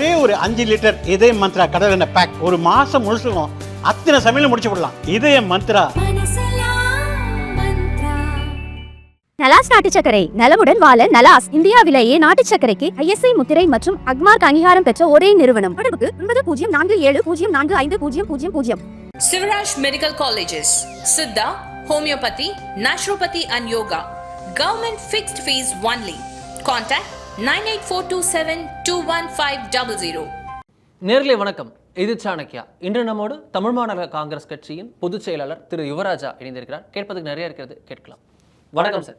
ஒரே ஒரு அஞ்சு லிட்டர் இதய மந்த்ரா கடல் எண்ணெய் பேக் ஒரு மாசம் முழுசுக்கும் அத்தனை சமையலும் முடிச்சு விடலாம். இதய மந்த்ரா. நலாஸ் நாட்டு சர்க்கரை நலமுடன் வாழ நலாஸ் இந்தியாவிலேயே நாட்டு சர்க்கரைக்கு ஐஎஸ்ஐ முத்திரை மற்றும் அக்மார்க் அங்கீகாரம் பெற்ற ஒரே நிறுவனம். தொடர்புக்கு ஒன்பது பூஜ்ஜியம் நான்கு ஏழு பூஜ்ஜியம் நான்கு ஐந்து பூஜ்ஜியம் பூஜ்ஜியம் பூஜ்ஜியம். Sivaraj Medical Colleges, Siddha, 98427 நேர்களே வணக்கம். இது சாணக்கியா இன்று நம்மோடு தமிழ் மாநில காங்கிரஸ் கட்சியின் பொதுச் செயலாளர் திரு யுவராஜா இணைந்திருக்கிறார். கேட்பதுக்கு நிறைய இருக்கிறது கேட்கலாம். வணக்கம் சார்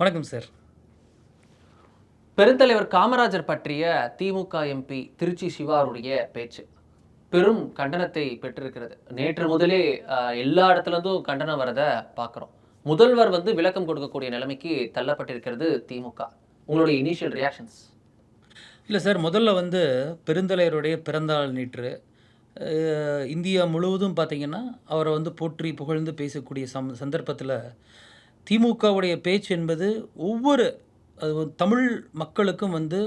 வணக்கம் சார் பெருந்தலைவர் காமராஜர் பற்றிய திமுக எம்பி திருச்சி சிவாருடைய பேச்சு. பெரும் கண்டனத்தை பெற்றிருக்கிறது. நேற்று முதலே ஆஹ், எல்லா இடத்துல இருந்தும் கண்டனம் வரதை பார்க்குறோம். முதல்வர் வந்து விளக்கம் கொடுக்கக்கூடிய நிலைமைக்கு தள்ளப்பட்டிருக்கிறது திமுக. உங்களுடைய இனிஷியல் ரியாக்ஷன்ஸ் இல்லை சார் முதல்ல வந்து பெருந்தலைவருடைய பிறந்தநாள் நேற்று இந்தியா முழுவதும் பார்த்தீங்கன்னா அவரை வந்து போற்றி புகழ்ந்து பேசக்கூடிய சம் சந்தர்ப்பத்தில் திமுகவுடைய பேச்சு என்பது ஒவ்வொரு அது தமிழ் மக்களுக்கும் வந்து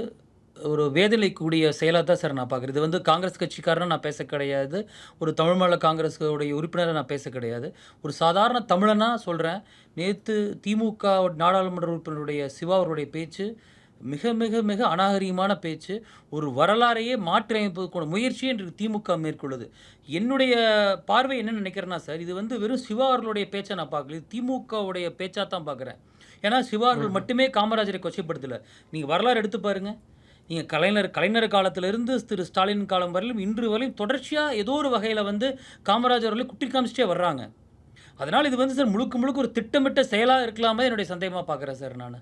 ஒரு வேதனைக்கூடிய செயலாக தான் சார் நான் பார்க்குறேன். இது வந்து காங்கிரஸ் கட்சிக்காரனா நான் பேச கிடையாது. ஒரு தமிழ் மாநில காங்கிரஸுடைய உறுப்பினரை நான் பேச கிடையாது. ஒரு சாதாரண தமிழனாக சொல்கிறேன் நேற்று திமுக நாடாளுமன்ற உறுப்பினருடைய சிவா அவருடைய பேச்சு மிக மிக மிக அநாகரிகமான பேச்சு. ஒரு வரலாறையே மாற்றி அமைப்பதற்கான முயற்சியை இன்று திமுக மேற்கொள்ளுது. என்னுடைய பார்வை என்ன நினைக்கிறேன்னா சார் இது வந்து வெறும் சிவா அவர்களுடைய பேச்சை நான் பார்க்கல. இது திமுகவுடைய பேச்சாக தான் பார்க்குறேன். ஏன்னா சிவா அவர்கள் மட்டுமே காமராஜரை கொச்சைப்படுத்தலை. நீங்கள் வரலாறு எடுத்து பாருங்கள் நீங்கள் கலைஞர் கலைஞர் காலத்திலிருந்து திரு ஸ்டாலின் காலம் வரையிலும் இன்று வரையும் தொடர்ச்சியாக ஏதோ ஒரு வகையில் வந்து காமராஜர் அவர்களை குட்டி காமிச்சிட்டே வர்றாங்க. அதனால் இது வந்து சார் முழுக்க முழுக்க ஒரு திட்டமிட்ட செயலாக இருக்கலாமே என்னுடைய சந்தேகமாக பார்க்குறேன் சார் நான்.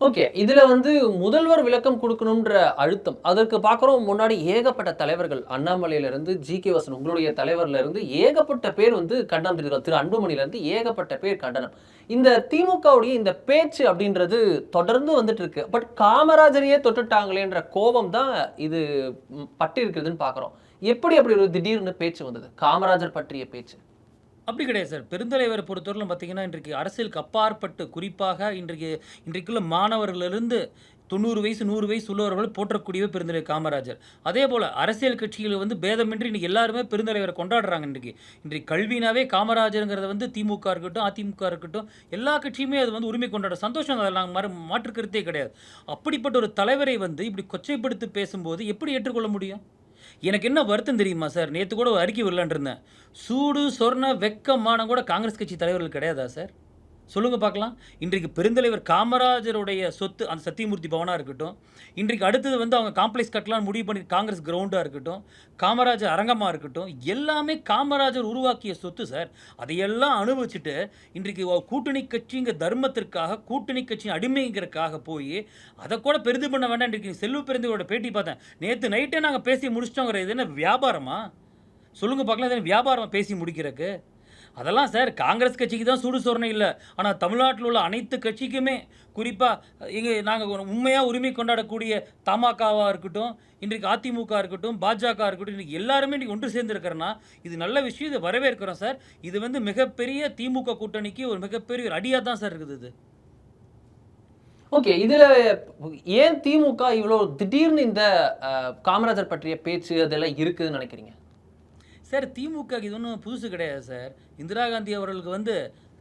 ஓகே. இதில் வந்து முதல்வர் விளக்கம் கொடுக்கணுன்ற அழுத்தம். அதற்கு பார்க்குறோம் முன்னாடி ஏகப்பட்ட தலைவர்கள் அண்ணாமலையிலேருந்து ஜி கே வாசன் உங்களுடைய தலைவர்லேருந்து ஏகப்பட்ட பேர் வந்து கண்டனம் தெரிவிக்கிறார் திரு அன்புமணிலேருந்து ஏகப்பட்ட பேர் கண்டனம். இந்த திமுகவுடைய இந்த பேச்சு அப்படின்றது தொடர்ந்து வந்துட்டு இருக்கு பட் காமராஜரையே தொட்டுட்டாங்களேன்ற கோபம் தான் இது ம், பட்டு இருக்கிறதுன்னு பார்க்குறோம். எப்படி அப்படி ஒரு திடீர்னு பேச்சு வந்தது? காமராஜர் பற்றிய பேச்சு. அப்படி கிடையாது சார். பெருந்தலைவரை பொறுத்தவரையிலும் பார்த்தீங்கன்னா இன்றைக்கு அரசியலுக்கு அப்பாற்பட்டு குறிப்பாக இன்றைக்கு இன்றைக்குள்ள மாணவர்களிலிருந்து தொண்ணூறு வயசு நூறு வயசு உள்ளவர்கள் போற்றக்கூடிய பெருந்தலைவர் காமராஜர். அதே போல் அரசியல் கட்சிகள் வந்து பேதமின்றி இன்றைக்கி எல்லாருமே பெருந்தலைவரை கொண்டாடுறாங்க இன்றைக்கு. இன்றைக்கு கல்வினாவே காமராஜருங்கிறத வந்து திமுக இருக்கட்டும் அதிமுக இருக்கட்டும் எல்லா கட்சியுமே அது வந்து உரிமை கொண்டாட சந்தோஷம். அதில் நாங்கள் மறு மாற்றுக்கருத்தே கிடையாது. அப்படிப்பட்ட ஒரு தலைவரை வந்து இப்படி கொச்சைப்படுத்தி பேசும்போது எப்படி ஏற்றுக்கொள்ள முடியும்? எனக்கு என்ன வருத்தம் தெரியுமா சார்? நேற்று கூட ஒரு அறிக்கை வரலான் இருந்தேன். சூடு சொர்ண வெக்கமான கூட காங்கிரஸ் கட்சி தலைவர்கள் கிடையாதா சார்? சொல்லுங்க பார்க்கலாம். இன்றைக்கு பெருந்தலைவர் காமராஜருடைய சொத்து அந்த சத்தியமூர்த்தி பவனாக இருக்கட்டும் இன்றைக்கு அடுத்தது வந்து அவங்க காம்ப்ளெக்ஸ் கட்டலாம் முடிவு பண்ணி காங்கிரஸ் கிரவுண்டாக இருக்கட்டும் காமராஜர் அரங்கமாக இருக்கட்டும் எல்லாமே காமராஜர் உருவாக்கிய சொத்து சார். அதையெல்லாம் அனுபவிச்சுட்டு இன்றைக்கு கூட்டணி கட்சிங்க தர்மத்திற்காக கூட்டணி கட்சியின் அடிமைங்கிறதுக்காக போய் அதை கூட பெரிது பண்ண வேண்டாம். இன்றைக்கு செல்வ பெருந்தவரோட பேட்டி பார்த்தேன். நேற்று நைட்டே நாங்கள் பேசி முடிச்சிட்டோங்கிற இது என்ன வியாபாரமா? சொல்லுங்க பார்க்கலாம் இது வியாபாரமாக பேசி முடிக்கிறதுக்கு? அதெல்லாம் சார் காங்கிரஸ் கட்சிக்கு தான் சூடு சொரணை இல்லை. ஆனால் தமிழ்நாட்டில் உள்ள அனைத்து கட்சிக்குமே குறிப்பாக இங்கே நாங்கள் உண்மையாக உரிமை கொண்டாடக்கூடிய தமாகாவாக இருக்கட்டும் இன்றைக்கு அதிமுக இருக்கட்டும் பாஜக இருக்கட்டும் இன்றைக்கி எல்லாருமே இன்றைக்கி ஒன்று சேர்ந்துருக்கிறோன்னா இது நல்ல விஷயம் இதை வரவேற்கிறோம் சார். இது வந்து மிகப்பெரிய திமுக கூட்டணிக்கு ஒரு மிகப்பெரிய ஒரு அடியாக தான் சார் இருக்குது இது. ஓகே இதில் ஏன் திமுக இவ்வளோ திடீர்னு இந்த காமராஜர் பற்றிய பேச்சு அதெல்லாம் இருக்குதுன்னு நினைக்கிறீங்க? சார் திமுக இது ஒன்றும் புதுசு கிடையாது சார். இந்திரா காந்தி அவர்களுக்கு வந்து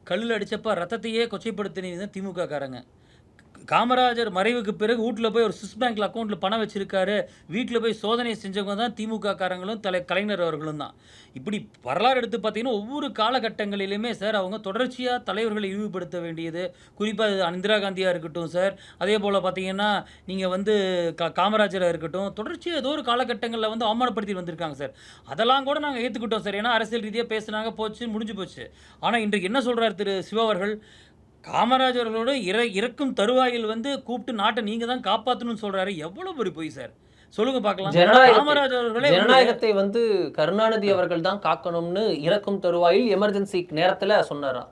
கல்லில் அடிச்சப்ப ரத்தத்தையே கொச்சைப்படுத்தினது தான் திமுக காரங்க காமராஜர் மறைவுக்கு பிறகு வீட்டில் போய் ஒரு சுவிஸ் பேங்க்ல அக்கௌண்ட்டில் பணம் வச்சிருக்காரு. வீட்டில் போய் சோதனை செஞ்சவங்க தான் திமுக காரங்களும் தலை கலைஞர் அவர்களும் தான். இப்படி வரலாறு எடுத்து பார்த்தீங்கன்னா ஒவ்வொரு காலகட்டங்களிலுமே சார் அவங்க தொடர்ச்சியாக தலைவர்களை இழிவுபடுத்த வேண்டியது. குறிப்பாக இந்திரா காந்தியாக இருக்கட்டும் சார் அதே போல் பார்த்தீங்கன்னா நீங்கள் வந்து கா காமராஜராக இருக்கட்டும் தொடர்ச்சியாக ஏதோ ஒரு காலகட்டங்களில் வந்து அவமானப்படுத்தி வந்திருக்காங்க சார் அதெல்லாம் கூட நாங்கள் ஏற்றுக்கிட்டோம் சார் ஏன்னா அரசியல் ரீதியாக பேசுனாங்க போச்சு முடிஞ்சு போச்சு. ஆனால் இன்றைக்கு என்ன சொல்கிறார் திரு சிவ அவர்கள்? காமராஜர்களோட இற இறக்கும் தருவாயில் வந்து கூப்பிட்டு நாட்டை நீங்க தான் காப்பாற்றணும்னு சொல்றாரு. எவ்வளவு பெரிய பொய் சார்? சொல்லுங்க பார்க்கலாம். ஜனநாயகத்தை- ஜனநாயகத்தை வந்து கருணாநிதி அவர்கள் தான் காக்கணும்னு இறக்கும் தருவாயில் எமர்ஜென்சி நேரத்துல சொன்னாராம்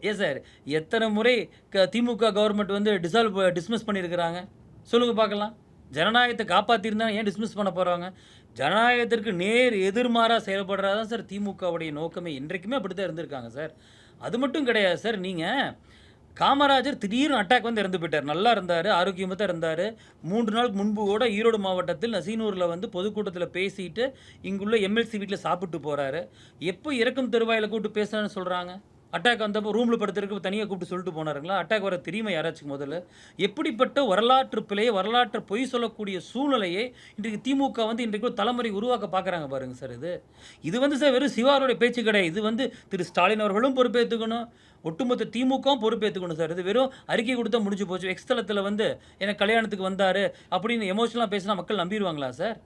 ஏன் சார்? எத்தனை முறை திமுக கவர்மெண்ட் வந்து டிசால்வ் டிஸ்மிஸ் பண்ணியிருக்கிறாங்க? சொல்லுங்க பார்க்கலாம். ஜனநாயகத்தை காப்பாற்றிருந்தா ஏன் டிஸ்மிஸ் பண்ண போகிறாங்க ஜனநாயகத்திற்கு நேர் எதிர்மாறாக செயல்படுறதா சார் திமுகவுடைய நோக்கமே? இன்றைக்குமே அப்படி தான் இருந்திருக்காங்க சார். அது மட்டும் கிடையாது சார் நீங்கள் காமராஜர் திடீர்னு அட்டாக் வந்து இறந்து போயிட்டார். நல்லா இருந்தார் ஆரோக்கியமாக தான் இருந்தார். மூன்று நாளுக்கு முன்பு கூட ஈரோடு மாவட்டத்தில் நசீனூரில் வந்து பொதுக்கூட்டத்தில் பேசிட்டு இங்குள்ள எம்எல்சி வீட்டில் சாப்பிட்டு போகிறாரு எப்போ இறக்கும் தெருவாயில் கூப்பிட்டு பேசுகிறேன்னு சொல்கிறாங்க அட்டாக் வந்தப்போ ரூமில் படுத்துருக்கு தனியாக கூப்பிட்டு சொல்லிட்டு போனாருங்களா? அட்டாக் வர தெரியுமா யாராச்சும் முதல்ல? எப்படிப்பட்ட வரலாற்று பிழையை வரலாற்று பொய் சொல்லக்கூடிய சூழ்நிலையை இன்றைக்கு திமுக வந்து இன்றைக்கு ஒரு தலைமுறை உருவாக்க பார்க்குறாங்க பாருங்கள் சார் இது. இது வந்து சார் வெறும் சிவாருடைய பேச்சு கிடையாது. இது வந்து திரு ஸ்டாலின் அவர்களும் பொறுப்பேற்றுக்கணும் ஒட்டுமொத்த திமுகவும் பொறுப்பேற்றுக்கணும் சார். இது வெறும் அறிக்கை கொடுத்தா முடிஞ்சு போச்சு. எக்ஸ்தலத்தில் வந்து எனக்கு கல்யாணத்துக்கு வந்தார் அப்படின்னு எமோஷனலாக பேசினா மக்கள் நம்பிடுவாங்களா சார்?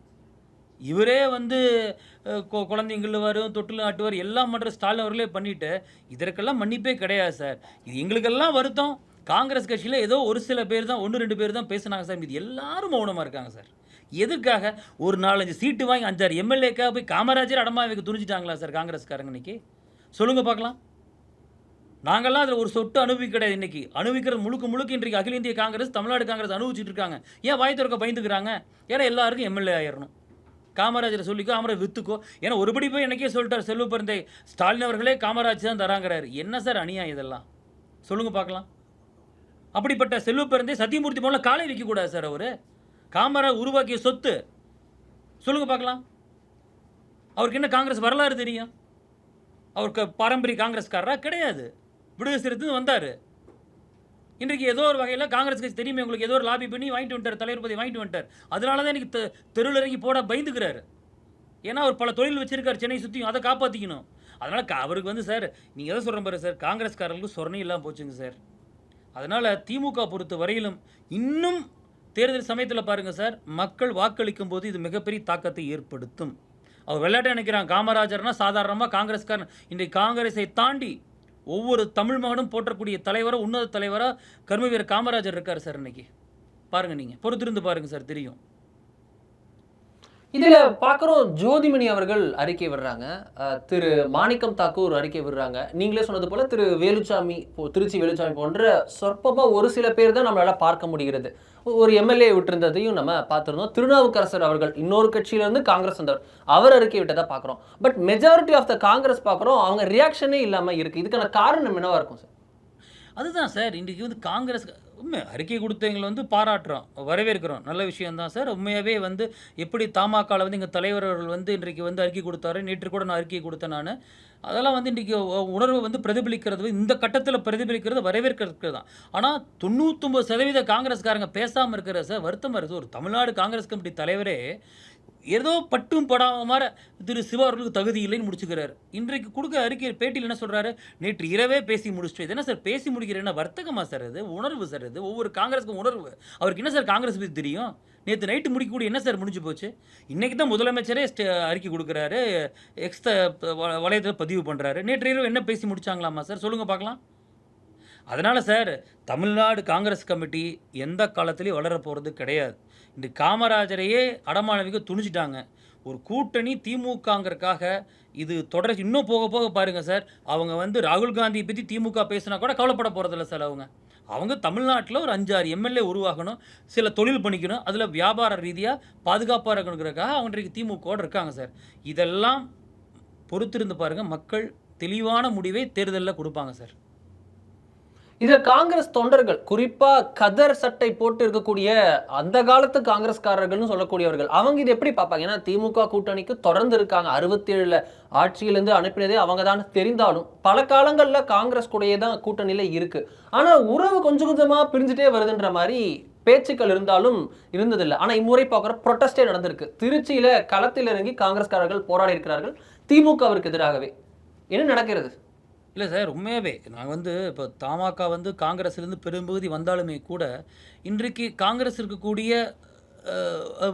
இவரே வந்து அஹ், கொ- வரும் தொட்டில் ஆட்டுவார் எல்லாம் பண்ணுற ஸ்டாலின் அவர்களே பண்ணிவிட்டு இதற்கெல்லாம் மன்னிப்பே கிடையாது சார். இது எங்களுக்கெல்லாம் வருத்தம். காங்கிரஸ் கட்சியில் ஏதோ ஒரு சில பேர் தான் ஒன்று ரெண்டு பேர் தான் பேசுனாங்க சார். இது எல்லாரும் மௌனமாக இருக்காங்க சார். எதுக்காக? ஒரு நாலஞ்சு சீட்டு வாங்கி அஞ்சாறு எம்எல்ஏக்காக போய் காமராஜர் அடமா வைக்க துணிச்சிட்டாங்களா சார் காங்கிரஸ்காரங்க இன்னைக்கு? சொல்லுங்க பார்க்கலாம். நாங்கள்லாம் அதில் ஒரு சொட்டு அனுபவிக்க கிடையாது இன்றைக்கி அனுபவிக்கிறது முழுக்க முழுக்க இன்றைக்கு அகில இந்திய காங்கிரஸ் தமிழ்நாடு காங்கிரஸ் அனுபவிச்சுட்டு இருக்காங்க. ஏன் வாய் திறக்க பயந்துக்கிறாங்க? ஏன்னா எல்லாருக்கும் எம்எல்ஏ ஆயிடணும் காமராஜரை சொல்லிக்கோ காமராஜ் வித்துக்கோ. ஏன்னா ஒருபடி போய் எனக்கே சொல்லிட்டார் செல்வ பிறந்தை ஸ்டாலின் அவர்களே காமராஜ் தான் தராங்கிறாரு. என்ன சார் அநியாயம் இதெல்லாம்? சொல்லுங்க பார்க்கலாம். அப்படிப்பட்ட செல்வ பிறந்தை சத்தியமூர்த்தி போல காலை வைக்கக்கூடாது சார் அவர். காமராஜ் உருவாக்கிய சொத்து. சொல்லுங்க பார்க்கலாம். அவருக்கு என்ன காங்கிரஸ் வரலாறு தெரியும்? அவருக்கு பாரம்பரிய காங்கிரஸ்காரரா கிடையாது. விடுதலை சிறுத்தை வந்தார். இன்றைக்கு ஏதோ ஒரு வகையில் காங்கிரஸ் கட்சி தெரியுமே உங்களுக்கு ஏதோ ஒரு லாபி பண்ணி வாங்கிட்டு வந்துட்டார் தலைவர் பதவி வாங்கிட்டு வந்துட்டார். அதனால தான் இன்னைக்கு தெருவில் இறங்கி போட பயந்துக்கிறாரு. ஏன்னா அவர் பல தொழில் வச்சிருக்காரு சென்னை சுற்றியும் அதை காப்பாற்றிக்கணும் அதனால் அவருக்கு வந்து சார் நீங்கள் எதை சொல்கிற பாரு சார் காங்கிரஸ்காரர்களுக்கு சொரணை இல்லாமல் போச்சுங்க சார். அதனால் திமுக பொறுத்த வரையிலும் இன்னும் தேர்தல் சமயத்தில் பாருங்கள் சார் மக்கள் வாக்களிக்கும் போது இது மிகப்பெரிய தாக்கத்தை ஏற்படுத்தும். அவர் விளையாட்டு நினைக்கிறான் காமராஜர்னா சாதாரணமாக காங்கிரஸ்காரன். இன்றைக்கு காங்கிரஸை தாண்டி ஒவ்வொரு தமிழ் மகனும் போற்றக்கூடிய தலைவராக உன்னத தலைவராக கர்மவீரர் காமராஜர் இருக்கார் சார் இன்னைக்கு. பாருங்கள் நீங்கள் பொறுத்திருந்து பாருங்கள் சார் தெரியும். இதில் பார்க்குறோம் ஜோதிமணி அவர்கள் அறிக்கை விடுறாங்க. திரு மாணிக்கம் தாக்கூர் அறிக்கை விடுறாங்க. நீங்களே சொன்னது போல் திரு வேலுச்சாமி திருச்சி வேலுச்சாமி போன்ற சொற்பமாக ஒரு சில பேர் தான் நம்மளால் பார்க்க முடிகிறது. ஒரு எம்எல்ஏ விட்டிருந்ததையும் நம்ம பார்த்துருந்தோம். திருநாவுக்கரசர் அவர்கள் இன்னொரு கட்சியிலேருந்து காங்கிரஸ் வந்தவர். அவர் அறிக்கை விட்டதாக பார்க்குறோம் but majority of the Congress பார்க்குறோம் அவங்க ரியாக்ஷனே இல்லாமல் இருக்குது இதுக்கான காரணம் என்னவாக இருக்கும் சார்? அதுதான் சார். இன்றைக்கு வந்து காங்கிரஸ் உண்மை அறிக்கை கொடுத்தவங்களை வந்து பாராட்டுறோம். வரவேற்கிறோம். நல்ல விஷயம்தான் சார். உண்மையாகவே வந்து எப்படி தமாகால வந்து எங்கள் தலைவர் அவர்கள் வந்து இன்றைக்கு வந்து அறிக்கை கொடுத்தாரு. நேற்று கூட நான் அறிக்கை கொடுத்தேன் நான். அதெல்லாம் வந்து இன்றைக்கி உணர்வு வந்து பிரதிபலிக்கிறது இந்த கட்டத்தில் பிரதிபலிக்கிறது வரவேற்கிறது தான். ஆனால் தொண்ணூற்றொம்பது சதவீத காங்கிரஸ்காரங்க பேசாமல் இருக்கிற சார் வருத்தமாக இருக்குது ஒரு தமிழ்நாடு காங்கிரஸ் கமிட்டி தலைவரே ஏதோ பட்டும் படாம மாதிரி திரு சிவா அவர்களுக்கு தகுதி இல்லைன்னு முடிச்சுக்கிறாரு. இன்றைக்கு கொடுக்க அறிக்கை பேட்டியில் என்ன சொல்றாரு? நேற்று இரவே பேசி முடிச்சிட்டு என்ன சார் பேசி முடிக்கிற என்ன வர்த்தகமா சார் இது? உணர்வு சார் அது ஒவ்வொரு காங்கிரஸுக்கும் உணர்வு. அவருக்கு என்ன சார் காங்கிரஸ் பற்றி தெரியும்? நேற்று நைட்டு முடிக்கக்கூடிய என்ன சார் முடிஞ்சு போச்சு? இன்னைக்கு தான் முதலமைச்சரே ஸ்டே- அறிக்கை கொடுக்குறாரு. எக்ஸ் வளையத்தில் பதிவு பண்ணுறாரு நேற்று இரவு என்ன பேசி முடிச்சாங்களாமா சார்? சொல்லுங்கள் பார்க்கலாம். அதனால் சார் தமிழ்நாடு காங்கிரஸ் கமிட்டி எந்த காலத்துலேயும் வளர போகிறது கிடையாது. இந்த காமராஜரையே அடமானவிக்க துணிச்சிட்டாங்க ஒரு கூட்டணி திமுகங்கிறதுக்காக இது தொடர்ச்சி இன்னும் போக போக பாருங்கள் சார் அவங்க வந்து ராகுல் காந்தியை பற்றி திமுக பேசினா கூட கவலைப்பட போகிறதில்ல சார் அவங்க. அவங்க தமிழ்நாட்டில் ஒரு அஞ்சாறு எம்எல்ஏ உருவாகணும் சில தொழில் பண்ணிக்கணும் அதில் வியாபார ரீதியாக பாதுகாப்பாக இருக்கணுங்கிறக்காக அவங்க இன்றைக்கு திமுகவோடு இருக்காங்க சார். இதெல்லாம் பொறுத்திருந்து பாருங்கள் மக்கள் தெளிவான முடிவை தேர்தலில் கொடுப்பாங்க சார். இதில் காங்கிரஸ் தொண்டர்கள் குறிப்பாக கதர் சட்டை போட்டு இருக்கக்கூடிய அந்த காலத்து காங்கிரஸ்காரர்கள்னு சொல்லக்கூடியவர்கள் அவங்க இது எப்படி பார்ப்பாங்க? ஏன்னா திமுக கூட்டணிக்கு தொடர்ந்து இருக்காங்க. அறுபத்தி ஏழில் ஆட்சியிலேருந்து அனுப்பினதே அவங்க தான் தெரிந்தாலும் பல காலங்களில் காங்கிரஸ் கூடயே தான் கூட்டணியில் இருக்குது ஆனால் உறவு கொஞ்சம் கொஞ்சமாக பிரிஞ்சுட்டே வருதுன்ற மாதிரி பேச்சுக்கள் இருந்தாலும் இருந்ததில்லை. ஆனால் இம்முறை பார்க்குற ப்ரொட்டஸ்டே நடந்திருக்கு. திருச்சியில் களத்தில் இறங்கி காங்கிரஸ்காரர்கள் போராடி இருக்கிறார்கள். திமுகவிற்கு எதிராகவே. என்ன நடக்கிறது? இல்லை சார் உண்மையாகவே நான் வந்து இப்போ தமாக வந்து காங்கிரஸ்லேருந்து பெரும்பகுதி வந்தாலுமே கூட இன்றைக்கு காங்கிரஸ் இருக்கக்கூடிய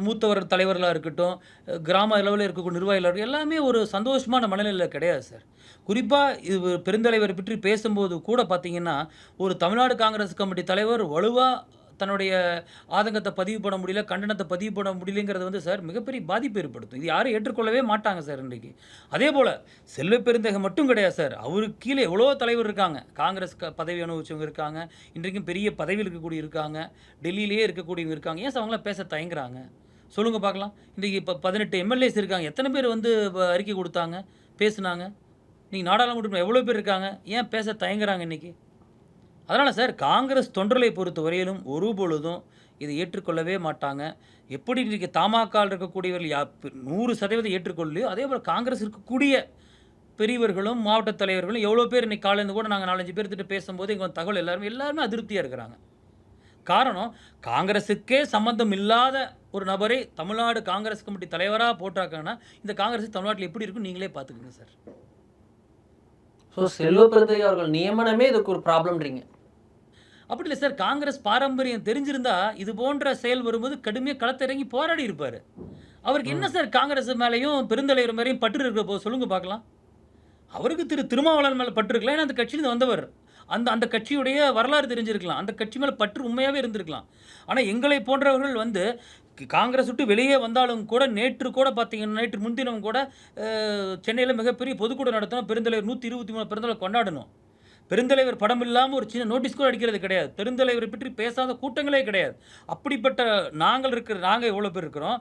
மூத்தவர் தலைவர்களாக இருக்கட்டும் கிராம அளவில் இருக்கக்கூடிய நிர்வாகிகள் இருக்கட்டும், எல்லாமே ஒரு சந்தோஷமான மனநிலையில் கிடையாது சார் குறிப்பாக இது பெருந்தலைவர் பற்றி பேசும்போது கூட பார்த்தீங்கன்னா ஒரு தமிழ்நாடு காங்கிரஸ் கமிட்டி தலைவர் வலுவாக தன்னுடைய ஆதங்கத்தை பதிவு பண்ண முடியல கண்டனத்தை பதிவு பண்ண முடியலங்கிறது வந்து சார் மிகப்பெரிய பாதிப்பு ஏற்படுத்தும். இது யாரும் ஏற்றுக்கொள்ளவே மாட்டாங்க சார் இன்றைக்கு. அதே போல் செல்வ பெருந்தகை மட்டும் கிடையாது சார். அவருக்கு கீழே எவ்வளோ தலைவர் இருக்காங்க. காங்கிரஸ் க- பதவி அனுபவிச்சவங்க இருக்காங்க. இன்றைக்கும் பெரிய பதவியில் இருக்கக்கூடிய இருக்காங்க. டெல்லியிலேயே இருக்கக்கூடியவங்க இருக்காங்க. ஏன் சார் அவங்களாம் பேச தயங்குறாங்க? சொல்லுங்கள் பார்க்கலாம். இன்றைக்கி இப்போ பதினெட்டு எம்எல்ஏஸ் இருக்காங்க. எத்தனை பேர் வந்து அறிக்கை கொடுத்தாங்க? பேசுனாங்க. நீங்கள் நாடாளுமன்றம் எவ்வளோ பேர் இருக்காங்க? ஏன் பேச தயங்குறாங்க இன்றைக்கி அதனால் சார் காங்கிரஸ் தொண்டர்களை பொறுத்த வரையிலும் ஒரு பொழுதும் இதை ஏற்றுக்கொள்ளவே மாட்டாங்க. எப்படி இன்றைக்கு தமாகால் இருக்கக்கூடியவர்கள் யா நூறு சதவீதம் ஏற்றுக்கொள்ளலையோ அதே போல் காங்கிரஸ் இருக்கக்கூடிய பெரியவர்களும் மாவட்ட தலைவர்களும் எவ்வளோ பேர் இன்றைக்கி காலேருந்து கூட நாங்கள் நாலஞ்சு பேர்த்திட்ட பேசும்போது எங்கள் தகவல் எல்லாருமே எல்லாருமே அதிருப்தியாக இருக்கிறாங்க. காரணம் காங்கிரஸுக்கே சம்மந்தம் இல்லாத ஒரு நபரை தமிழ்நாடு காங்கிரஸ் கமிட்டி தலைவராக போட்டாங்கன்னா இந்த காங்கிரஸ் தமிழ்நாட்டில் எப்படி இருக்கும் நீங்களே பார்த்துக்கோங்க சார். ஸோ செல்வ அவர்கள் நியமனமே இதுக்கு ஒரு ப்ராப்ளம்ன்றீங்க அப்படி இல்லை சார் காங்கிரஸ் பாரம்பரியம் தெரிஞ்சிருந்தா இது போன்ற செயல் வரும்போது கடுமையாக களத்திறங்கி போராடி இருப்பார். அவருக்கு என்ன சார் காங்கிரஸ் மேலேயும் பெருந்தலைவர் மேலேயும் பற்று இருக்கிற போது சொல்லுங்க பார்க்கலாம் அவருக்கு திரு திருமாவளவன் மேலே பற்று இருக்கலாம் ஏன்னா அந்த கட்சியிலேருந்து வந்தவர். அந்த அந்த கட்சியுடைய வரலாறு தெரிஞ்சிருக்கலாம். அந்த கட்சி மேலே பற்று உண்மையாகவே இருந்திருக்கலாம். ஆனால் எங்களை போன்றவர்கள் வந்து காங்கிரஸ் விட்டு வெளியே வந்தாலும் கூட நேற்று கூட பார்த்தீங்கன்னா நேற்று முன்தினம் கூட சென்னையில் மிகப்பெரிய பொதுக்கூட்டம் நடத்தணும் பெருந்தலைவர் நூற்றி இருபத்தி மூணு பிறந்தநாள் கொண்டாடணும். பெருந்தலைவர் படம் இல்லாமல் ஒரு சின்ன நோட்டீஸ் கூட அடிக்கிறது கிடையாது. பெருந்தலைவரை பற்றி பேசாத கூட்டங்களே கிடையாது. அப்படிப்பட்ட நாங்கள் இருக்கிற நாங்கள் எவ்வளோ பேர் இருக்கிறோம்?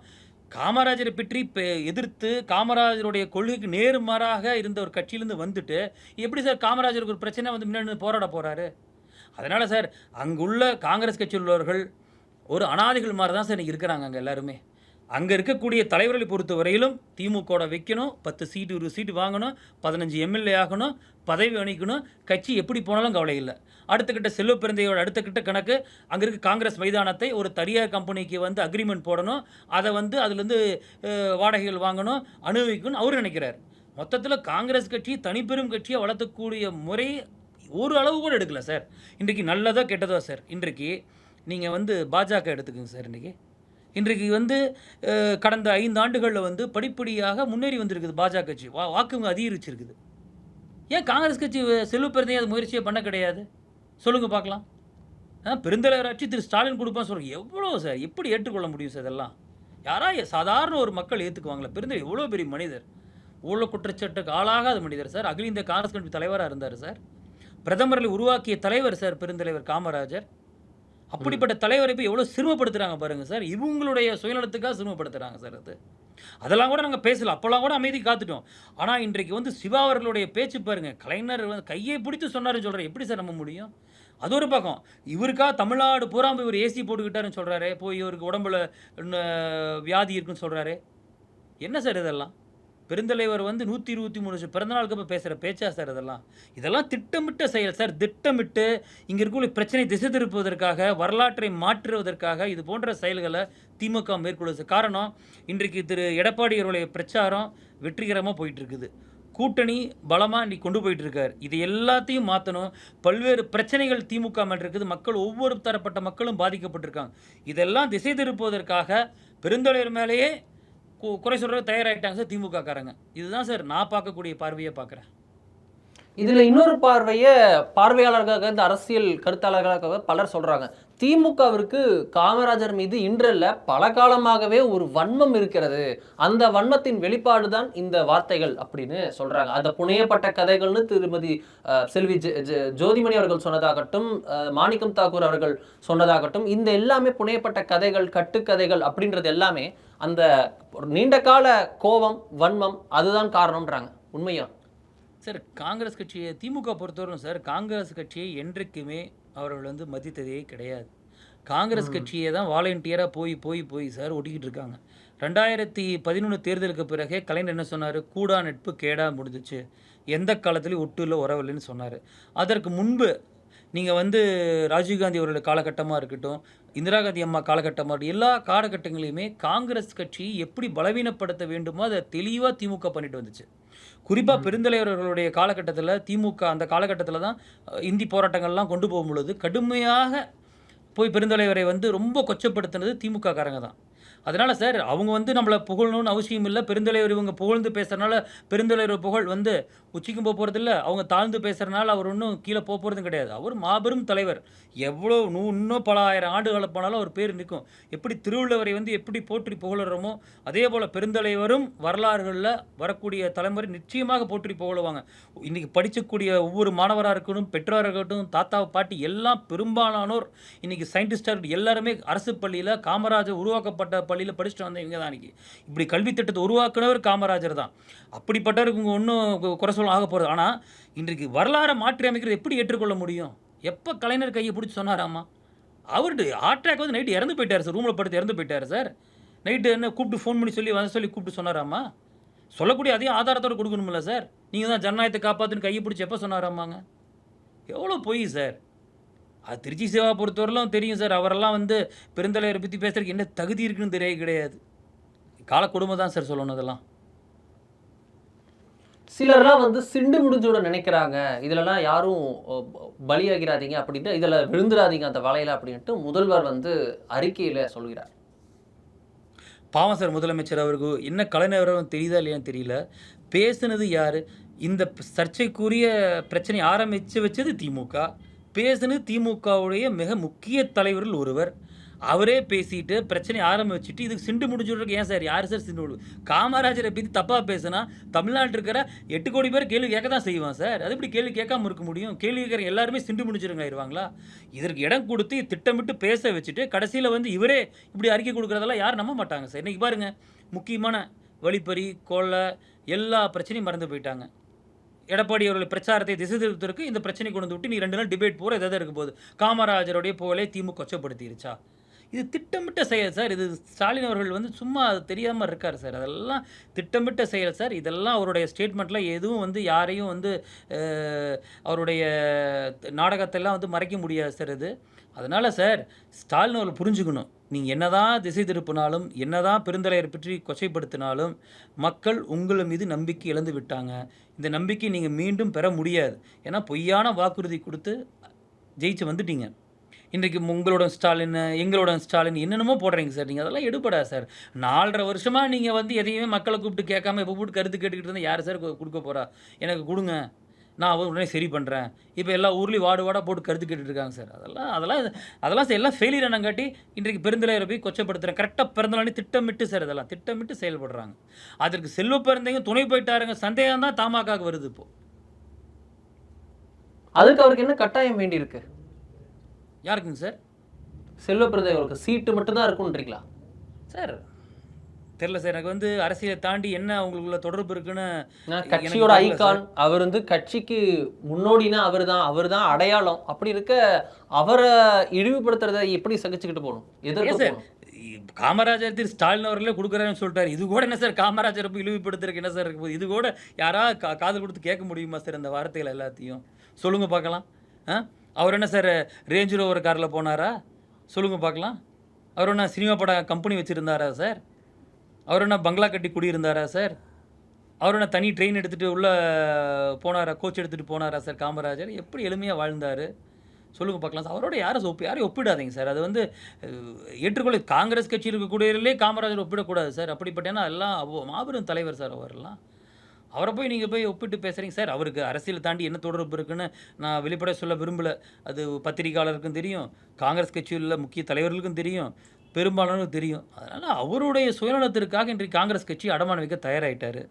காமராஜரை பற்றி எதிர்த்து காமராஜருடைய கொள்கைக்கு நேர்மாறாக இருந்த ஒரு கட்சியிலேருந்து வந்துட்டு எப்படி சார் காமராஜருக்கு ஒரு பிரச்சனை வந்து முன்னாடி போராட போகிறாரு அதனால் சார் அங்குள்ள காங்கிரஸ் கட்சியில் உள்ளவர்கள் ஒரு அனாதிகள் மாதிரி தான் சார் இன்றைக்கி இருக்கிறாங்க அங்கே எல்லாருமே. அங்கே இருக்கக்கூடிய தலைவர்களை பொறுத்த வரையிலும் திமுகவோட வைக்கணும் பத்து சீட்டு ஒரு சீட்டு வாங்கணும் பதினஞ்சு எம்எல்ஏ ஆகணும் பதவி அணிக்கணும் கட்சி எப்படி போனாலும் கவலை இல்லை. அடுத்த கிட்ட செல்வ பிறந்தையோட அடுத்த கிட்ட கணக்கு அங்கே இருக்க காங்கிரஸ் மைதானத்தை ஒரு தனியார் கம்பெனிக்கு வந்து அக்ரிமெண்ட் போடணும் அதை வந்து அதுலேருந்து வாடகைகள் வாங்கணும் அனுபவிக்கணும் அவர் நினைக்கிறார். மொத்தத்தில் காங்கிரஸ் கட்சி தனிப்பெரும் கட்சியை வளர்த்தக்கூடிய முறை ஒரு அளவு கூட எடுக்கல சார். இன்றைக்கு நல்லதோ கெட்டதோ சார்? இன்றைக்கு நீங்கள் வந்து பாஜக எடுத்துக்கோங்க சார் இன்றைக்கி. இன்றைக்கு வந்து கடந்த ஐந்து ஆண்டுகளில் வந்து படிப்படியாக முன்னேறி வந்திருக்குது பாஜக கட்சி. வா வாக்கு அதிகரிச்சிருக்குது. ஏன் காங்கிரஸ் கட்சி செல்வ பெருந்தையை அது முயற்சியை பண்ண கிடையாது? சொல்லுங்கள் பார்க்கலாம். ஆ பெருந்தலைவர் ஆட்சி திரு. ஸ்டாலின் கொடுப்பான்னு சொல்கிறேன் எவ்வளோ சார் எப்படி ஏற்றுக்கொள்ள முடியும் சார் இதெல்லாம்? யாரா சாதாரண ஒரு மக்கள் ஏற்றுக்குவாங்களா பெருந்தலை எவ்வளோ பெரிய மனிதர்? ஊழல் குற்றச்சாட்டுக்கு ஆளாகாத மனிதர் சார் அகில இந்திய காங்கிரஸ் கட்சி தலைவராக இருந்தார் சார். பிரதமர்களை உருவாக்கிய தலைவர் சார் பெருந்தலைவர் காமராஜர். அப்படிப்பட்ட தலைவரை போய் எவ்வளோ சிறுமப்படுத்துகிறாங்க பாருங்கள் சார். இவங்களுடைய சுயநலத்துக்காக சிறுமப்படுத்துகிறாங்க சார் அது. அதெல்லாம் கூட நாங்கள் பேசல. அப்போல்லாம் கூட அமைதி காத்துட்டோம். ஆனால் இன்றைக்கு வந்து சிவா அவர்களுடைய பேச்சு பாருங்க. கலைஞர் வந்து கையை பிடித்து சொன்னார்னு சொல்கிறேன் எப்படி சார் நம்ப முடியும்? அது ஒரு பக்கம். இவருக்காக தமிழ்நாடு பூரா போய் இவர் ஏசி போட்டுக்கிட்டாருன்னு சொல்கிறாரு போய் இவருக்கு உடம்புல வியாதி இருக்குன்னு சொல்கிறாரு என்ன சார் இதெல்லாம்? பெருந்தலைவர் வந்து நூற்றி இருபத்தி மூணு வருஷம் பிறந்தநாளுக்கு அப்போ பேசுகிற பேச்சா சார் இதெல்லாம்? இதெல்லாம் திட்டமிட்ட செயல் சார். திட்டமிட்டு இங்கே இருக்கக்கூடிய பிரச்சனை திசை திருப்புவதற்காக வரலாற்றை மாற்றுவதற்காக இது போன்ற செயல்களை திமுக மேற்கொள்வது காரணம் இன்றைக்கு திரு எடப்பாடி அவருடைய பிரச்சாரம் வெற்றிகரமாக போயிட்டு இருக்குது கூட்டணி பலமாக இன்னைக்கு கொண்டு போயிட்டு இருக்காரு இது எல்லாத்தையும் மாற்றணும் பல்வேறு பிரச்சனைகள் திமுக மேல் இருக்குது. மக்கள் ஒவ்வொரு தரப்பட்ட மக்களும் பாதிக்கப்பட்டிருக்காங்க. இதெல்லாம் திசை திருப்புவதற்காக பெருந்தலைவர் மேலேயே குறை சொல்கிற தயாராகிட்டாங்க சார் திமுக காரங்க இதுதான் சார் நான் பார்க்கக்கூடிய பார்வையை பார்க்குறேன். இதில் இன்னொரு பார்வையை பார்வையாளர்களாக இந்த அரசியல் கருத்தாளர்களாக பலர் சொல்கிறாங்க திமுகவிற்கு காமராஜர் மீது இன்றல்ல பல காலமாகவே ஒரு வன்மம் இருக்கிறது. அந்த வன்மத்தின் வெளிப்பாடு தான் இந்த வார்த்தைகள் அப்படின்னு சொல்றாங்க. அந்த புனையப்பட்ட கதைகள்னு திருமதி செல்வி ஜெ- ஜோதிமணி அவர்கள் சொன்னதாகட்டும் மாணிக்கம் தாக்கூர் அவர்கள் சொன்னதாகட்டும் இந்த எல்லாமே புனையப்பட்ட கதைகள் கட்டுக்கதைகள் அப்படின்றது எல்லாமே அந்த ஒரு நீண்ட கால கோபம் வன்மம் அதுதான் காரணம்ன்றாங்க. உண்மையா? சார் காங்கிரஸ் கட்சியை திமுக பொறுத்தவரைக்கும் சார் காங்கிரஸ் கட்சியை என்றைக்குமே அவர்கள் வந்து மதித்ததே கிடையாது. காங்கிரஸ் கட்சியை தான் வாலண்டியராக போய் போய் போய் சார் ஒட்டிக்கிட்டு இருக்காங்க. ரெண்டாயிரத்தி பதினொன்று தேர்தலுக்கு பிறகே கலைஞர் என்ன சொன்னார்? கூடா நட்பு கேடா முடிஞ்சிச்சு. எந்த காலத்துலையும் ஒட்டு இல்லை உறவில்லைன்னு சொன்னார். அதற்கு முன்பு நீங்கள் வந்து ராஜீவ்காந்தி அவர்களுடைய காலகட்டமாக இருக்கட்டும் இந்திரா காந்தி அம்மா காலகட்டமாக இருக்கட்டும் எல்லா காலகட்டங்களையுமே காங்கிரஸ் கட்சி எப்படி பலவீனப்படுத்த வேண்டுமோ அதை தெளிவாக திமுக பண்ணிட்டு வந்துச்சு. குறிப்பாக பெருந்தலைவர் அவர்களுடைய காலகட்டத்தில் திமுக அந்த காலகட்டத்தில் தான் இந்தி போராட்டங்கள்லாம் கொண்டு போகும் பொழுது கடுமையாக போய் பெருந்தலைவரை வந்து ரொம்ப கொச்சப்படுத்தினது திமுக காரங்க தான். அதனால் சார் அவங்க வந்து நம்மளை புகழணும்னு அவசியம் இல்லை. பெருந்தலைவர் இவங்க புகழ்ந்து பேசுகிறனால பெருந்தலைவர் புகழ் வந்து உச்சிக்கும் போக போகிறதில்ல அவங்க தாழ்ந்து பேசுகிறனால அவர் ஒன்றும் கீழே போக போகிறதும் கிடையாது. அவர் மாபெரும் தலைவர். எவ்வளோ நூ இன்னும் பல ஆயிரம் ஆண்டுகள் போனாலும் அவர் பேர் நிற்கும். எப்படி திருவள்ளுவரை வந்து எப்படி போற்றி புகழுறோமோ அதே போல் பெருந்தலைவரும் வரலாறுகளில் வரக்கூடிய தலைமுறை நிச்சயமாக போற்றி புகழுவாங்க. இன்றைக்கி படிக்கக்கூடிய ஒவ்வொரு மாணவராக இருக்கட்டும் பெற்றோராக இருக்கட்டும் தாத்தா பாட்டி எல்லாம் பெரும்பாலானோர் இன்றைக்கி சயின்டிஸ்டாக இருக்கட்டும் எல்லாருமே அரசு பள்ளியில் காமராஜர் உருவாக்கப்பட்ட பள்ளியில் படிச்சுட்டு வந்த இவங்க தான் அன்றைக்கி இப்படி கல்வி திட்டத்தை உருவாக்குனவர் காமராஜர் தான். அப்படிப்பட்டவருக்கு ஒன்றும் குறை சொல்ல ஆக போகிறது ஆனால் இன்றைக்கு வரலாறை மாற்றி அமைக்கிறது எப்படி ஏற்றுக்கொள்ள முடியும்? எப்போ கலைஞர் கையை பிடிச்சி சொன்னாராமா அவர்கிட்ட ஹார்ட் அட்டாக் வந்து நைட்டு இறந்து போயிட்டார் சார் ரூமில் படுத்து இறந்து போயிட்டார் சார் நைட்டு என்ன கூப்பிட்டு ஃபோன் பண்ணி சொல்லி வந்த சொல்லி கூப்பிட்டு சொன்னாராமா சொல்லக்கூடிய அதே ஆதாரத்தோட கொடுக்கணுமில்ல சார் நீங்கள் தான் ஜனநாயகத்தை காப்பாற்றுன்னு கையை பிடிச்சி எப்போ சொன்னாராமாங்க எவ்வளோ பொய் சார் அது திருச்சி சேவா பொறுத்தவரையிலும் தெரியும் சார். அவரெல்லாம் வந்து பெருந்தலைவரை பற்றி பேசுறதுக்கு என்ன தகுதி இருக்குன்னு தெரிய கிடையாது. கால கொடுமை தான் சார் சொல்லணும் அதெல்லாம். சிலர்லாம் வந்து சிண்டு முடிஞ்சோட நினைக்கிறாங்க. இதுலலாம் யாரும் பலியாகிறாதீங்க அப்படின்ட்டு இதில் விழுந்துடாதீங்க அந்த வலையில அப்படின்ட்டு முதல்வர் வந்து அறிக்கையில சொல்கிறார். பாவம் சார் முதலமைச்சர் அவருக்கு. என்ன கலைஞரும் தெரியுதா இல்லையான்னு தெரியல. பேசுனது யார்? இந்த சர்ச்சைக்குரிய பிரச்சனை ஆரம்பித்து வச்சது திமுக. பேசுனது திமுகவுடைய மிக முக்கிய தலைவரில் ஒருவர். அவரே பேசிட்டு பிரச்சனை ஆரம்பிச்சுட்டு இதுக்கு சிண்டு முடிஞ்சுடுறதுக்கு ஏன் சார்? யார் சார் சிண்டு காமராஜரை பற்றி தப்பாக பேசுனா தமிழ்நாட்டில் இருக்கிற எட்டு கோடி பேர் கேள்வி கேட்க தான் செய்வான் சார். அது எப்படி கேள்வி கேட்காம இருக்க முடியும்? கேள்வி கேட்குற எல்லாருமே சிண்டு முடிஞ்சிருங்க ஆயிடுவாங்களா? இதற்கு இடம் கொடுத்து திட்டமிட்டு பேச வச்சுட்டு கடைசியில் வந்து இவரே இப்படி அறிக்கை கொடுக்குறதெல்லாம் யாரும் நம்ப மாட்டாங்க சார். இன்றைக்கி பாருங்கள் முக்கியமான வழிப்பறி கொலை எல்லா பிரச்சனையும் மறந்து போயிட்டாங்க. எடப்பாடி அவர்கள் பிரச்சாரத்தை திசை திருப்பதற்கு இந்த பிரச்சனை கொண்டு விட்டு நீ ரெண்டு நாள் டிபேட் போகிற எதாவது இருக்க போகுது. காமராஜருடைய புகழை திமுக கொச்சப்படுத்திருச்சா இது திட்டமிட்ட செயல் சார். இது ஸ்டாலின் அவர்கள் வந்து சும்மா அது தெரியாமல் இருக்கார் சார். அதெல்லாம் திட்டமிட்ட செயல் சார். இதெல்லாம் அவருடைய ஸ்டேட்மெண்ட்டில் எதுவும் வந்து யாரையும் வந்து அவருடைய நாடகத்தெல்லாம் வந்து மறைக்க முடியாது சார் இது. அதனால் சார் ஸ்டாலின் அவர்கள் புரிஞ்சுக்கணும். நீங்கள் என்னதான் திசை திருப்பினாலும் என்னதான் பெருந்தலையர் பற்றி கொச்சைப்படுத்தினாலும் மக்கள் உங்கள் மீது நம்பிக்கை இழந்து விட்டாங்க. இந்த நம்பிக்கை நீங்கள் மீண்டும் பெற முடியாது. ஏன்னா பொய்யான வாக்குறுதி கொடுத்து ஜெயிச்சு வந்துட்டீங்க. இன்றைக்கு உங்களோட ஸ்டாலின் எங்களோட ஸ்டாலின் என்னென்னமோ போடுறீங்க சார். நீங்கள் அதெல்லாம் எடுப்படா சார். நாலரை வருஷமாக நீங்கள் வந்து எதையுமே மக்களை கூப்பிட்டு கேட்காம இப்போ கூப்பிட்டு கருத்து கேட்டுக்கிட்டு இருந்தால் யார் சார் கொடுக்க போகிறா எனக்கு கொடுங்க. நான் உடனே சரி பண்ணுறேன் இப்போ எல்லா ஊர்லேயும் வார்டு வார்டாக போட்டு கருத்து கேட்டுட்டு இருக்காங்க சார். அதெல்லாம் அதெல்லாம் அதெல்லாம் சார் எல்லாம் ஃபெயிலியர் ஆனங்காட்டி இன்றைக்கு பெருந்தலைவரை போய் கொச்சப்படுத்துகிறேன் கரெக்டாக பிறந்தநாளே திட்டமிட்டு சார் இதெல்லாம் திட்டமிட்டு செயல்படுறாங்க. அதற்கு செல்வ பிறந்தைங்க துணை போயிட்டாருங்க சந்தேகம் தான் தாமாக்காவுக்கு வருது இப்போ. அதுக்கு அவருக்கு என்ன கட்டாயம் வேண்டி இருக்கு யாருக்குங்க சார்? செல்வ பிறந்தவர்களுக்கு சீட்டு மட்டும்தான் இருக்குன்றீங்களா சார் தெரில சார். எனக்கு வந்து அரசியலை தாண்டி என்ன அவங்களுக்குள்ள தொடர்பு இருக்குன்னு கட்சியோட தெரியல ஐகான் அவர் வந்து கட்சிக்கு முன்னோடினா அவர் தான் அவர் தான் அடையாளம். அப்படி இருக்க அவரை இழிவுபடுத்துறதை எப்படி சகிச்சுக்கிட்டு போகணும்? ஏன் சார் காமராஜர் திரு ஸ்டாலின் அவர்களே கொடுக்குறேன்னு சொல்லிட்டாரு. இது கூட என்ன சார் காமராஜரை போய் இழிவுபடுத்துறதுக்கு என்ன சார் இருக்கு? இது கூட யாரா கா காது கொடுத்து கேட்க முடியுமா சார் இந்த வார்த்தைகள் எல்லாத்தையும்? சொல்லுங்க பார்க்கலாம். ஆ? அவர் என்ன சார் ரேஞ்ச் ரோவர் காரில் போனாரா? சொல்லுங்க பார்க்கலாம். அவர் என்ன சினிமா பட கம்பெனி வச்சுருந்தாரா சார்? அவர் என்ன பங்களா கட்டி குடியிருந்தாரா சார்? அவர் என்ன தனி ட்ரெயின் எடுத்துகிட்டு உள்ளே போனாரா கோச் எடுத்துகிட்டு போனாரா சார் காமராஜர்? எப்படி எளிமையாக வாழ்ந்தார்? சொல்லுங்க பார்க்கலாம் சார். அவரோட யாரும் ஒப்பு யாரையும் ஒப்பிடாதீங்க சார். அது வந்து ஏற்றுக்கொள்ள காங்கிரஸ் கட்சியில் இருக்கக்கூடியவர்களே காமராஜர் ஒப்பிடக்கூடாது சார். அப்படிப்பட்டேன்னா எல்லாம் மாபெரும் தலைவர் சார் அவரெல்லாம் அவரை போய் நீங்கள் போய் ஒப்பிட்டு பேசுகிறீங்க சார். அவருக்கு அரசியல் தாண்டி என்ன தொடர்பு இருக்குன்னு நான் வெளிப்பட சொல்ல விரும்பலை. அது பத்திரிகையாளருக்கும் தெரியும் காங்கிரஸ் கட்சியில் உள்ள முக்கிய தலைவர்களுக்கும் தெரியும். பெரும்பாலானவர்களுக்கும் தெரியும். அதனால் அவருடைய சுயநலத்திற்காக இன்றைக்கு காங்கிரஸ் கட்சி அடமான வைக்க தயாராகிட்டார்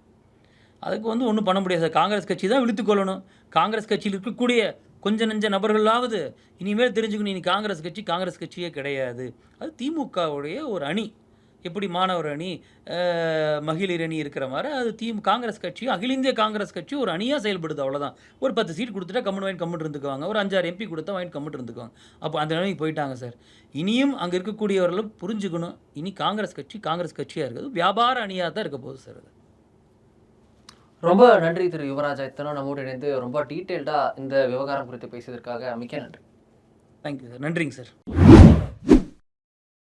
அதுக்கு வந்து ஒன்றும் பண்ண முடியாது. சார் காங்கிரஸ் கட்சி தான் விழுத்துக்கொள்ளணும் காங்கிரஸ் கட்சியில் இருக்கக்கூடிய கொஞ்ச நெஞ்ச நபர்களாவது இனிமேல் தெரிஞ்சுக்கணும். இனி காங்கிரஸ் கட்சி காங்கிரஸ் கட்சியே கிடையாது. அது திமுகவுடைய ஒரு அணி. எப்படி மாணவர் அணி மகளிர் அணி இருக்கிற மாதிரி அது தி காங்கிரஸ் கட்சி அகில இந்திய காங்கிரஸ் கட்சி ஒரு அணியாக செயல்படுது அவ்வளோதான் ஒரு பத்து சீட் கொடுத்துட்டா கம்முன்னு வாங்கி கம்முன்னு இருந்துக்குவாங்க. ஒரு அஞ்சாறு எம்பி கொடுத்தா வாங்கி கம்முன்னு இருந்துக்குவாங்க. அப்போ அந்த நிலைமைக்கு போயிட்டாங்க சார். இனியும் அங்கே இருக்கக்கூடியவர்களும் புரிஞ்சுக்கணும். இனி காங்கிரஸ் கட்சி காங்கிரஸ் கட்சியாக இருக்குது வியாபார அணியாக தான் இருக்க போகுது சார் அது. ரொம்ப நன்றி திரு யுவராஜா. இத்தனை நம்மோடு இணைந்து ரொம்ப டீட்டெயில்டாக இந்த விவகாரம் குறித்து பேசியதற்காக மிக்க நன்றி. தேங்க்யூ சார் நன்றிங்க சார்